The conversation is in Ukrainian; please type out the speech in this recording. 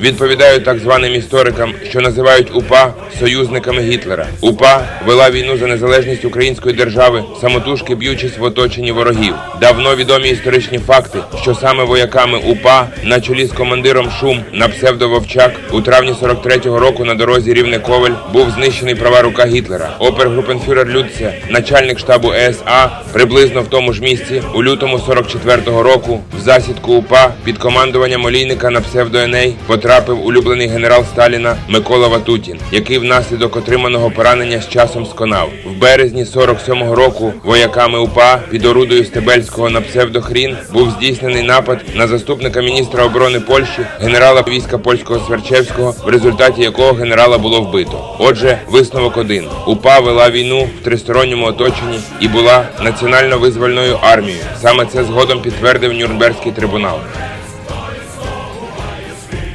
відповідають так званим історикам, що називають УПА союзниками Гітлера. УПА вела війну за незалежність української держави, самотужки б'ючись в оточенні ворогів. Давно відомі історичні факти, що саме вояками УПА на чолі з командиром Шум на псевдо Вовчак у травні 43-го року на дорозі Рівне Ковель був знищений права рука Гітлера. Опергрупенфюрер Люце, начальник штабу ЕСА, приблизно в тому ж місці у лютому 44-го року в засідку УПА під командуванням олійника на псевдо Еней потрапив улюблений генерал Сталіна Микола Ватутін, який внаслідок отриманого поранення з часом сконав. В березні 47-го року вояками УПА під орудою Стебельського на псевдохрін був здійснений напад на заступника міністра оборони Польщі, генерала війська польського Сверчевського, в результаті якого генерала було вбито. Отже, висновок один: УПА вела війну в тристоронньому оточенні і була національно-визвольною армією. Саме це згодом підтвердив Нюрнберзький трибунал.